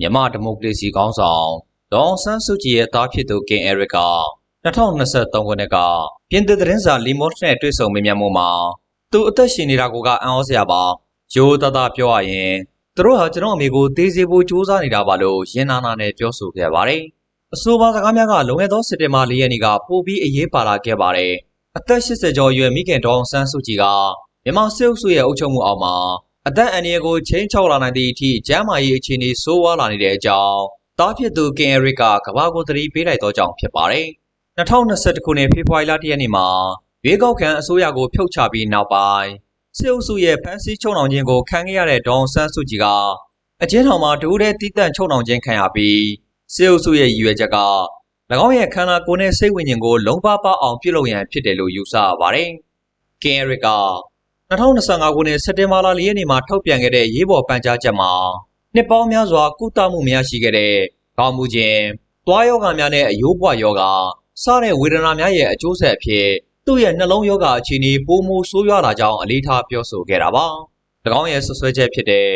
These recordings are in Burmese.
မြန်မာဒီမိုကရေစီခေါင်းဆောင်ဒေါအောင်ဆန်းစုကြည်ရဲ့သားဖြစ်သူကင်အဲရစ်က2023ခုနှစ်ကပြင်သစ်သတင်းစာလီမော့နဲ့တွေ့ဆုံမေးမြန်းမှုမှာသူအသက်ရှင်နေတာကိုကအံ့ဩစရာပါရိုးသားသားပြောရရင်သူတို့ဟာကျွန်တော်အမေကိုတေးစေဖို့ကြိုးစားနေတာပါလို့ရင်နာနာနဲ့ပြောဆိုခဲ့ပါတယ်အဆိုပါစကားများကလုံခဲ့သောစက်တင်ဘာ၄ရက်နေ့ကပို့ပြီးအရေးပါလာခဲ့ပါတယ်အသက်80ကျော်အရွယ်မိခင်ဒေါအောင်ဆန်းစုကြည်ကမြန်မာစစ်အုပ်စုရဲ့အုပ်ချုပ်မှုအောက်မှာ အသက်အန္တရာယ်ကိုချိန်ချောက်လာနိုင်သည့်အထိကျန်းမာရေးအခြေအနေဆိုးဝါးလာနေတဲ့အကြောင်းတားဖြစ်သူကင်အရစ်ကကမ္ဘာကိုသတိပေးလိုက်သောကြောင့်ဖြစ်ပါတယ်။2021ခုနှစ်ဖေဖော်ဝါရီလ၁ရက်နေ့မှာရွေးကောက်ခံအစိုးရကိုဖျောက်ချပြီးနောက်ပိုင်းစစ်အုပ်စုရဲ့ဖမ်းဆီးချုပ်နှောင်ခြင်းကိုခံခဲ့ရတဲ့ဒေါအောင်ဆန်းစုကြည်ကအကျဉ်းထောင်မှာဒိုးတဲ့တီးတန့်ချုပ်နှောင်ခြင်းခံရပြီးစစ်အုပ်စုရဲ့ရည်ရွယ်ချက်က၎င်းရဲ့ခန္ဓာကိုယ်နဲ့စိတ်ဝိညာဉ်ကိုလုံးပါပါအောင်ပြုလုပ်ရန်ဖြစ်တယ်လို့ယူဆရပါတယ်။ကင်အရစ်က 2025ခုနှစ်စက်တင်ဘာလ၄ရက်နေ့မှာထုတ်ပြန်ခဲ့တဲ့ရေးပေါ်ပန်ကြားချက်မှာနှစ်ပေါင်းများစွာကုသမှုမရရှိခဲ့တဲ့ကောင်းမှုခြင်း၊သွားယောဂများနဲ့အယိုးပွားယောဂစတဲ့ဝေဒနာများရဲ့အကျိုးဆက်အဖြစ်သူ့ရဲ့နှလုံးယောဂအခြေအနေပိုမိုဆိုးရွားလာကြောင်းအလေးထားပြောဆိုခဲ့တာပါ။၎င်းရဲ့ဆွဆွဲချက်ဖြစ်တဲ့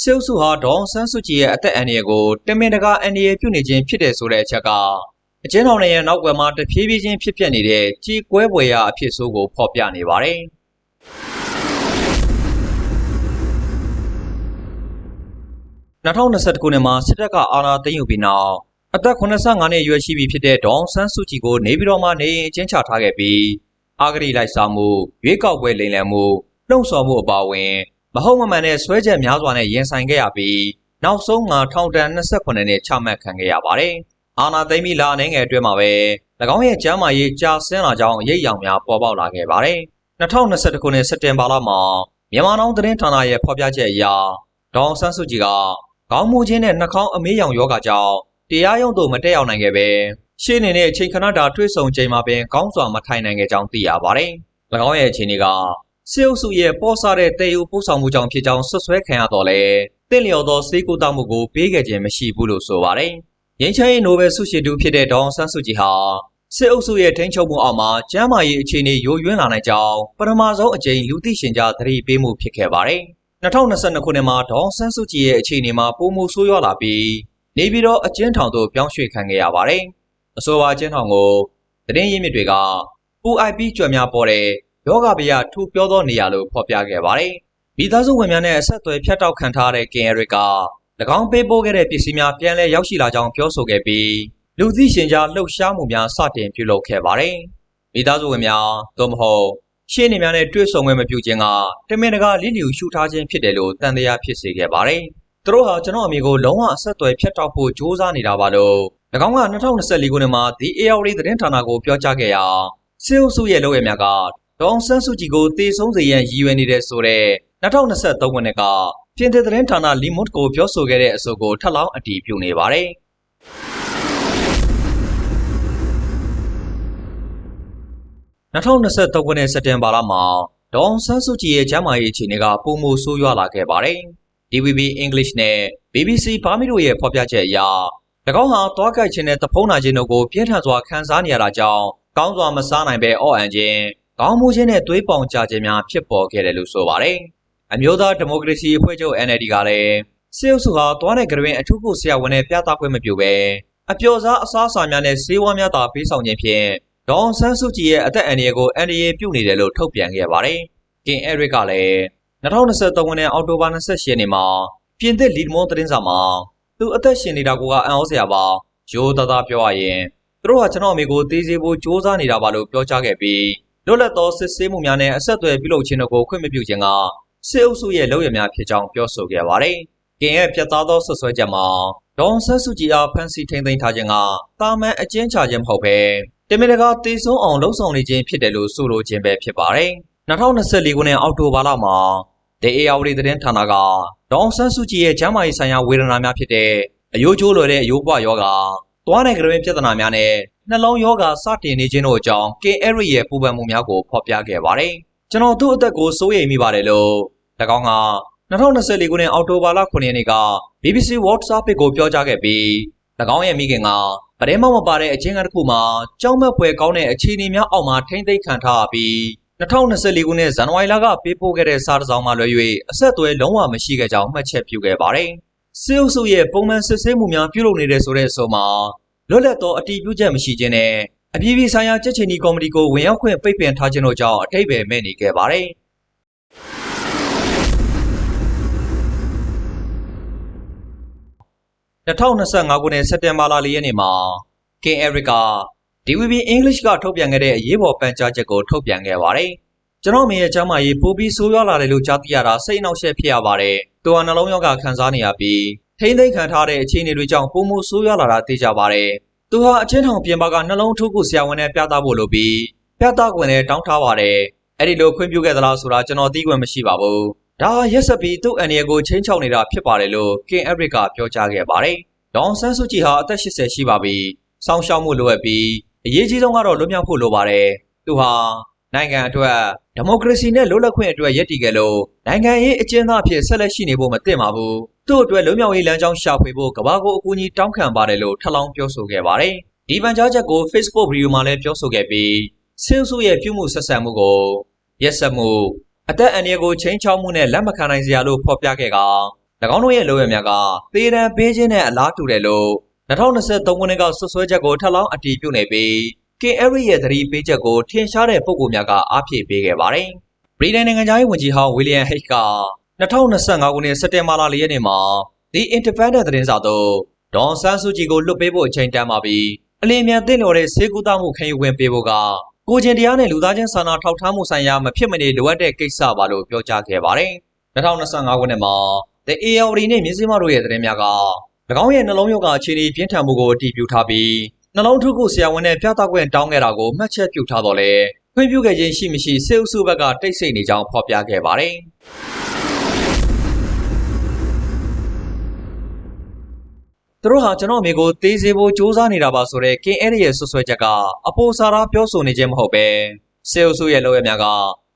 စစ်အုပ်စုဟာဒေါအောင်ဆန်းစုကြည်ရဲ့အသက်အန္တရာယ်ကိုတမင်တကာအန္တရာယ်ပြုနေခြင်းဖြစ်တယ်ဆိုတဲ့အချက်ကအကျဉ်းထောင်ရဲ့နောက်ွယ်မှာတဖြည်းဖြည်းချင်းဖြစ်ပျက်နေတဲ့ကြေကွဲပွေရာအဖြစ်ဆိုးကိုဖော်ပြနေပါတယ်။ 2021ခုနှစ်မှာစစ်တပ်ကအာဏာသိမ်းယူပြီးနောက်အသက်85နှစ်အရွယ်ရှိပြီဖြစ်တဲ့ဒေါအောင်ဆန်းစုကြည်ကိုနေပြည်တော်မှာနေရင်အကျဉ်းချထားခဲ့ပြီးအာဂရိလိုက်စားမှုရွေးကောက်ပွဲလိမ်လည်မှုနှုံဆော်မှုအပါအဝင်မဟုတ်မမှန်တဲ့ဆွဲချက်များစွာနဲ့ရင်ဆိုင်ခဲ့ရပြီးနောက်ဆုံးမှာထောင်ဒဏ်28နှစ်ချမှတ်ခံခဲ့ရပါတယ်။အာဏာသိမ်းပြီးလာနိုင်ငယ်အတွင်းမှာပဲ၎င်းရဲ့ကျမ်းမာရေးကြာဆင်းလာကြောင်းအရေးအယောင်များပေါ်ပေါက်လာခဲ့ပါတယ်။2021ခုနှစ်စက်တင်ဘာလမှာမြန်မာနောင်သတင်းဌာနရဲ့ဖော်ပြချက်အရဒေါအောင်ဆန်းစုကြည်က ခေါင်းမူခြင်းနဲ့နှာခေါင်းအမေးရောင်ယောဂကြောင့်တရားရုံးသို့မတက်ရောက်နိုင်ခဲ့ပဲရှေ့နေနဲ့အချိန်ခဏတာတွေ့ဆုံချိန်မှာပင်ကောင်းစွာမထိုင်နိုင်ခဲ့ကြောင်းသိရပါတယ်။၎င်းရဲ့အခြေအနေကစစ်အုပ်စုရဲ့ပေါ်စားတဲ့တေယူပို့ဆောင်မှုကြောင့်ဖြစ်ကြောင်းဆွဆွဲခံရတော့လေတင့်လျော်သောစေကူတောက်မှုကိုပေးခဲ့ခြင်းမရှိဘူးလို့ဆိုပါတယ်။ရင်းချမ်းရေးနိုဘယ်ဆုရှင်တူဖြစ်တဲ့ဒေါအောင်ဆန်းစုကြည်ဟာစစ်အုပ်စုရဲ့ထိန်းချုပ်မှုအောက်မှာကျန်းမာရေးအခြေအနေယိုယွင်းလာနိုင်ကြောင်းပထမဆုံးအကြိမ်လူသိရှင်ကြားသတိပေးမှုဖြစ်ခဲ့ပါတယ်။ 2022ခုနှစ်မှာဒေါအောင်ဆန်းစုကြည်ရဲ့အခြေအနေမှာပုံမှုဆိုးရွားလာပြီးနေပြည်တော်အကျဉ်းထောင်သို့ပြောင်းရွှေ့ခံခဲ့ရပါတယ်။အဆိုပါအကျဉ်းထောင်ကိုသတင်းရင်းမြစ်တွေကပူ IP ကြွယ်များပေါ်တဲ့ယောဂဗျာထူပြောသောနေရာလို့ဖော်ပြခဲ့ပါတယ်။မိသားစုဝင်များနဲ့အဆက်အသွယ်ဖြတ်တောက်ခံထားတဲ့ကင်ရစ်က၎င်းပေးပို့ခဲ့တဲ့ပစ္စည်းများပြန်လည်ရောက်ရှိလာကြောင်းပြောဆိုခဲ့ပြီးလူသိရှင်ကြားလှုပ်ရှားမှုများစတင်ပြုလုပ်ခဲ့ပါတယ်။မိသားစုဝင်များသို့မဟုတ် ရှင်းနေများနဲ့တွေ့ဆုံခွင့်မပြုခြင်းကတမင်တကာလိလျူရှုထားခြင်းဖြစ်တယ်လို့တန်တရားဖြစ်စေခဲ့ပါတယ်။သူတို့ဟာကျွန်တော်အမိကိုလုံးဝအဆက်အသွယ်ဖြတ်တောက်ဖို့ကြိုးစားနေတာပါလို့၎င်းက2024ခုနှစ်မှာ The AR သတင်းဌာနကိုပြောကြားခဲ့ရာစစ်အုပ်စုရဲ့လုပ်ရများကဒေါန်ဆန်းစုကြည်ကိုတေဆုံးစေရန်ရည်ရွယ်နေတဲ့ဆိုတဲ့2023ခုနှစ်ကပြင်သစ်သတင်းဌာနလီမွတ်ကိုပြောဆိုခဲ့တဲ့အဆိုကိုထပ်လောင်းအတည်ပြုနေပါတယ်။ 2023ခုနှစ်စက်တင်ဘာလမှာဒေါန်ဆန်းစုကြည်ရဲ့ကျန်းမာရေးအခြေအနေကပုံမိုဆိုးရွားလာခဲ့ပါတယ်။ DVB English နဲ့ BBC ဘာမီတို့ရဲ့ဖော်ပြချက်အရ၎င်းဟာသွားကြိုက်ခြင်းနဲ့တဖုံးနာခြင်းတို့ကိုပြင်းထန်စွာခံစားနေရတာကြောင့်ကောင်းစွာမစားနိုင်ပဲအော့အန်ခြင်း၊ခေါင်းမူခြင်းနဲ့သွေးပေါင်ကျခြင်းများဖြစ်ပေါ်ခဲ့တယ်လို့ဆိုပါတယ်။အမျိုးသားဒီမိုကရေစီအဖွဲ့ချုပ် NLD ကလည်းစစ်အုပ်စုဟာသွားတဲ့ကရင်အထူးကိုဆရာဝန်နဲ့ပြသခွင့်မပြုဘဲအပျော်စားအစားအစာများနဲ့ဆေးဝါးများသာပေးဆောင်ခြင်းဖြင့် ဒေါန်ဆန်းစုကြည်ရဲ့အသက်အန္တရာယ်ကိုအန္တရာယ်ပြုနေတယ်လို့ထုတ်ပြန်ခဲ့ပါတယ်။ကင်အဲရစ်ကလည်း2023ခုနှစ်အောက်တိုဘာ28ရက်နေ့မှာပြင်သစ်လီဒမွန်သတင်းစာမှာသူအသက်ရှင်နေတာကအံ့ဩစရာပါရိုးသားသားပြောရရင်သူတို့ဟာကျွန်တော်အမေကိုတေးစေဖို့စ조사နေတာပါလို့ပြောကြားခဲ့ပြီးလွတ်လပ်သောစစ်ဆေးမှုများနဲ့အဆက်အသွယ်ပြုလုပ်ခြင်းတို့ကိုခွင့်မပြုခြင်းကစစ်အုပ်စုရဲ့လုပ်ရများဖြစ်ကြောင်းပြောဆိုခဲ့ပါတယ်။ကင်ရဲ့ပြတ်သားသောဆွဆွဲချက်မှာဒေါန်ဆန်းစုကြည်အားဖမ်းဆီးထိန်းသိမ်းထားခြင်းကတာမန်အကျဉ်းချခြင်းမဟုတ်ဘဲ တမင်တကာတေဆုံးအောင်လှုံ့ဆော်နေခြင်းဖြစ်တယ်လို့ဆိုလိုခြင်းပဲဖြစ်ပါတယ်။2024ခုနှစ်အောက်တိုဘာလမှာဒေအေယာဝတီသတင်းဌာနကဒေါန်ဆန်းစုကြည်ရဲ့ကျန်းမာရေးဆိုင်ရာဝေဒနာများဖြစ်တဲ့အယိုးကျိုးလွယ်တဲ့အယိုးပွားယောဂါသွားတဲ့ကရင်ပြဿနာများနဲ့နှလုံးယောဂါစတင်နေခြင်းတို့အကြောင်း KR ရဲ့ပူပန်မှုများကိုဖော်ပြခဲ့ပါတယ်။ကျွန်တော်သူ့အသက်ကိုစိုးရိမ်မိပါတယ်လို့၎င်းက2024ခုနှစ်အောက်တိုဘာလ9ရက်နေ့က BBC World Service ကိုပြောကြားခဲ့ပြီး၎င်းရဲ့မိခင်က ပဒဲမောက်မပါတဲ့အချင်းကတစ်ခုမှာကြောက်မက်ဖွယ်ကောင်းတဲ့အခြေအနေများအောက်မှာထိမ့်သိမ်းခံထားရပြီး2024ခုနှစ်ဇန်နဝါရီလကပေးပို့ခဲ့တဲ့စာတစ်စောင်မှလွှဲ၍အဆက်အသွယ်လုံးဝမရှိခဲ့ကြောင်းမှတ်ချက်ပြုခဲ့ပါတယ်။စေအုပ်စုရဲ့ပုံမှန်စစ်ဆေးမှုများပြုလုပ်နေတဲ့ဆိုတဲ့အဆိုမှာလွတ်လပ်သောအတည်ပြုချက်မရှိခြင်းနဲ့အပြည်ပြည်ဆိုင်ရာကြက်ချင်နီကော်မတီကိုဝင်ရောက်ခွင့်ပိတ်ပင်ထားခြင်းတို့ကြောင့်အထိပ္ပယ်မဲ့နေခဲ့ပါတယ်။ 2025ခုနှစ်စက်တင်ဘာလ၄ရက်နေ့မှာ King Eric က DVB English ကထုတ်ပြန်ခဲ့တဲ့အရေးပေါ်ပန်ကြားချက်ကိုထုတ်ပြန်ခဲ့ပါတယ်။ကျွန်တော်မင်းရဲ့ကျမ်းမာရေးပိုပြီးဆိုးရွားလာတယ်လို့ကြားသိရတာစိတ်နှောက်ယှက်ဖြစ်ရပါတယ်။သူဟာနှလုံးရောဂါခံစားနေရပြီးထိမ့်သိမ့်ခံထားတဲ့အခြေအနေတွေကြောင့်ပုံမှုဆိုးရွားလာတာသိကြပါတယ်။သူဟာအချင်းထောင်ပြင်ပကနှလုံးထိုးခုဆရာဝန်နဲ့ပြသဖို့လိုပြီးပြသခွင့်လည်းတောင်းထားပါတယ်။အဲ့ဒီလိုခွင့်ပြုခဲ့သလားဆိုတာကျွန်တော်သိခွင့်မရှိပါဘူး။ ဒါရက်ဆက်ပြီးသူ့အန်ရီကိုချင်းချောက်နေတာဖြစ်ပါတယ်လို့ King Eric ကပြောကြားခဲ့ပါတယ်။ဒေါန်ဆန်းစုကြည်ဟာအသက်80ရှိပါပြီ။စောင်းရှောက်မှုလိုအပ်ပြီးအရေးကြီးဆုံးကတော့လွတ်မြောက်ဖို့လိုပါတယ်။သူဟာနိုင်ငံအတွက်ဒီမိုကရေစီနဲ့လွတ်လပ်ခွင့်အတွက်ရည်တည်ကြလို့နိုင်ငံရေးအကျဉ်းသားအဖြစ်ဆက်လက်ရှိနေဖို့မသင့်ပါဘူး။သူ့အတွက်လွတ်မြောက်ရေးလမ်းကြောင်းရှာဖွေဖို့ကဘာကိုအကူအညီတောင်းခံပါတယ်လို့ထပ်လောင်းပြောဆိုခဲ့ပါတယ်။ဒီပန်ကြားချက်ကို Facebook ဗီဒီယိုမှာလည်းပြောဆိုခဲ့ပြီးဆင်းဆုရဲ့ပြုမှုဆက်ဆံမှုကိုရက်စက်မှု အသက်အန္တရာယ်ကိုချိန်ချောက်မှုနဲ့လက်မခံနိုင်စရာလို့ဖော်ပြခဲ့က၎င်းတို့ရဲ့လိုရများကသေဒဏ်ပေးခြင်းနဲ့အလားတူတယ်လို့2023ခုနှစ်ကဆွဆွဲချက်ကိုထပ်လောင်းအတည်ပြုနေပြီး KRI ရဲ့သတိပေးချက်ကိုထင်ရှားတဲ့ပုံကိုများကအားဖြည့်ပေးခဲ့ပါတယ်။ဗြိတိန်နိုင်ငံသားရေးဝန်ကြီးဟောင်းဝီလီယံဟိတ်က2025ခုနှစ်စက်တင်ဘာလ4ရက်နေ့မှာ The Independent သတင်းစာသို့ဒေါန်ဆန်းစုကြည်ကိုလွတ်ပေးဖို့အချိန်တန်ပါပြီ။အလင်းမြန်တင့်လျော်တဲ့ဆေးကုသမှုခံယူဝင်ပေးဖို့က ကိုကျင်တရားနဲ့လူသားချင်းစာနာထောက်ထားမှုဆိုင်ရာမဖြစ်မနေလိုအပ်တဲ့ကိစ္စပါလို့ပြောကြားခဲ့ပါတယ်။2025ခုနှစ်မှာ The ARD နဲ့မြစည်းမတို့ရဲ့သတင်းများက၎င်းရဲ့နှလုံးရောဂါအခြေအနေပြင်းထန်မှုကိုအတည်ပြုထားပြီးနှလုံးထုခုဆရာဝန်နဲ့ပြသခွင့်တောင်းခဲ့တာကိုမှတ်ချက်ပြုထားတော့လေခွင့်ပြုခဲ့ခြင်းရှိမရှိစေအုပ်စုဘက်ကတိတ်ဆိတ်နေကြောင်းဖော်ပြခဲ့ပါတယ်။ သူတို့ဟာကျွန်တော်အမေကိုသေးစေဖို့စ조사နေတာပါဆိုတဲ့ကင်းအဲ့ရဲ့ဆွဆွဲချက်ကအပိုစာရာပြောဆိုနေခြင်းမဟုတ်ပဲစေအုပ်စုရဲ့လုပ်ရများက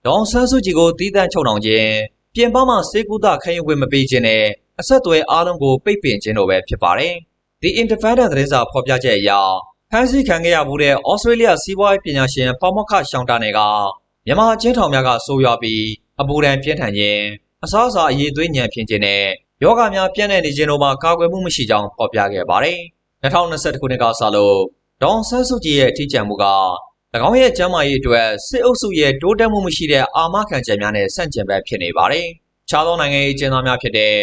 ဒေါန်ဆန်းစုကြည်ကိုတီးတန့်ချုပ်နှောင်ခြင်းပြင်ပမှာစေကူတာခံယူခွင့်မပေးခြင်းနဲ့အဆက်အသွယ်အားလုံးကိုပိတ်ပင်ခြင်းတို့ပဲဖြစ်ပါတယ်။ The Independent သတင်းစာဖော်ပြချက်အရဖမ်းဆီးခံခဲ့ရမှုတဲ့ဩစတြေးလျစီးပွားရေးပညာရှင်ပေါမောက်ခရှောင်းတာနယ်ကမြန်မာချင်းထောင်များကဆိုးရွားပြီးအပူဒဏ်ပြင်းထန်ခြင်းအစားအစာအရေးသွေးညံဖြင်းခြင်းနဲ့ ယောဂများပြန့်နှံ့နေခြင်းတို့မှာကာကွယ်မှုမရှိကြောင်းဖော်ပြခဲ့ပါတယ်။2021ခုနှစ်ကစလို့ဒေါန်ဆန်းစုကြည်ရဲ့အထီးကျန်မှုက၎င်းရဲ့ကျမ်းမာရေးအတွက်စစ်အုပ်စုရဲ့တိုးတက်မှုမရှိတဲ့အာမခံချက်များနဲ့ဆန့်ကျင်ဘက်ဖြစ်နေပါတယ်။ခြားသောနိုင်ငံရေးကျင်းသားများဖြစ်တဲ့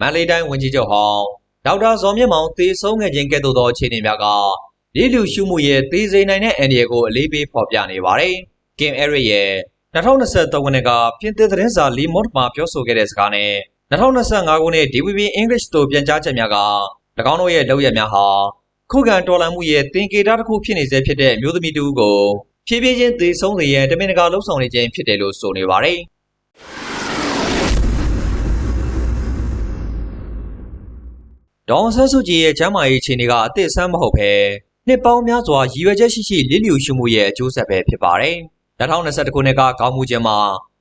မန်လေးတိုင်းဝန်ကြီးချုပ်ဟောင်းဒေါက်တာဇော်မြင့်မောင်သေဆုံးခဲ့ခြင်းကဲ့သို့သောအခြေအနေများကလေးလူရှုမှုရဲ့သေစေနိုင်တဲ့အန်ဒီရကိုအလေးပေးဖော်ပြနေပါတယ်။ Kim Eric ရဲ့2023ခုနှစ်ကပြင်သစ်သတင်းစာလီမော့မှာပြောဆိုခဲ့တဲ့စကားနဲ့ 2025ခုနှစ် DVB English သို့ပြန်ကြားချက်များက၎င်းတို့ရဲ့လုပ်ရများဟာခုခံတော်လှန်မှုရဲ့သင်္ကေတတစ်ခုဖြစ်နေစေဖြစ်တဲ့မျိုးသမီးတူကိုဖြည်းဖြည်းချင်းသေဆုံးစေရန်တမင်တကာလှုံ့ဆော်နေခြင်းဖြစ်တယ်လို့ဆိုနေပါတယ်။ဒေါန်ဆန်းစုကြည်ရဲ့ကျမ်းမာရေးအခြေအနေကအသစ်ဆန်းမဟုတ်ဘဲနှစ်ပေါင်းများစွာရည်ရွယ်ချက်ရှိရှိလစ်လျူရှုမှုရဲ့အကျိုးဆက်ပဲဖြစ်ပါတယ်။2021ခုနှစ်ကကောင်းမှုခြင်းမှာ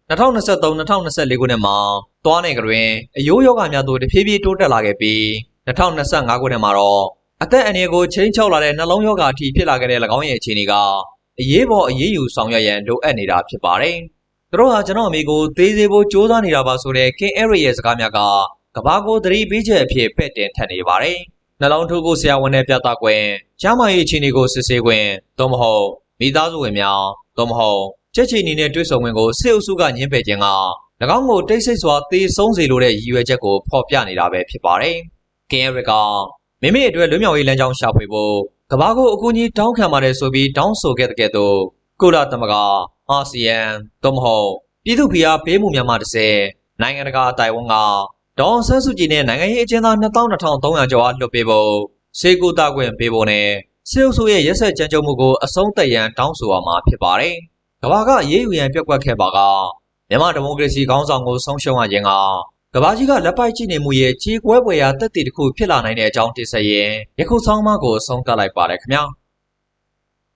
2023-2024ခုနှစ်မှာ သွားနေကြတွင်အယိုးယောဂများသို့တဖြည်းဖြည်းတိုးတက်လာခဲ့ပြီး2025ခုနှစ်မှာတော့အသက်အန္တရာယ်ကိုချိန်ချောက်လာတဲ့နှလုံးယောဂအထိဖြစ်လာခဲ့တဲ့၎င်းရဲ့အခြေအနေကအရေးပေါ်အရေးယူဆောင်ရွက်ရန်လိုအပ်နေတာဖြစ်ပါတယ်။သူတို့ဟာကျွန်တော်အမိကိုသေးသေးဖို့စ조사နေတာပါဆိုတဲ့ King Eric ရဲ့စကားများကကဘာကိုသတိပေးချက်အဖြစ်ပဲ့တင်ထပ်နေပါတယ်။နှလုံးထိုးကိုဆရာဝန်နဲ့ပြသခွင့်ကျမ်းမာရေးအခြေအနေကိုစစ်ဆေးခွင့်သို့မဟုတ်မိသားစုဝင်များသို့မဟုတ်ချက်ချီနီနဲ့တွေ့ဆုံခွင့်ကိုစစ်အုပ်စုကညှင်းပယ်ခြင်းက၎ င်းကိုတိတ်ဆိတ်စွာသေဆုံးစေလိုတဲ့ရည်ရွယ်ချက်ကိုဖော်ပြနေတာပဲဖြစ်ပါတယ်။ King Eric ကမိမိအတွက်လွတ်မြောက်ရေးလမ်းကြောင်းရှာဖွေဖို့ကဘာကိုအကူအညီတောင်းခံပါတယ်ဆိုပြီးတောင်းဆိုခဲ့တဲ့ကဲ့သို့ကုလသမဂ္ဂအာဆီယံသို့မဟုတ်ပြည်သူ့ဖိအားပေးမှုများမှတစ်ဆင့်နိုင်ငံတကာအတိုင်းအဝန်ကဒေါန်ဆန်းစုကြည်နဲ့နိုင်ငံရေးအကျဉ်းသား22,300ကျော်အားလွှတ်ပေးဖို့စေကူတာခွင့်ပေးဖို့နဲ့စစ်အုပ်စုရဲ့ရက်စက်ကြမ်းကြုတ်မှုကိုအဆုံးသတ်ရန်တောင်းဆိုရမှာဖြစ်ပါတယ်။ကဘာကရေးယူရန်ပြက်ကွက်ခဲ့ပါက မြန်မာဒီမိုကရေစီခေါင်းဆောင်ကိုဆုံးရှုံးရခြင်းကကဘာကြီးကလက်ပိုက်ကြည့်နေမှုရဲ့ကြေကွဲပွေရာတက်တည်တစ်ခုဖြစ်လာနိုင်တဲ့အကြောင်းတင်ဆက်ရင်ယခုဆောင်းပါးကိုဆုံးသတ်လိုက်ပါတယ်ခင်ဗျာ။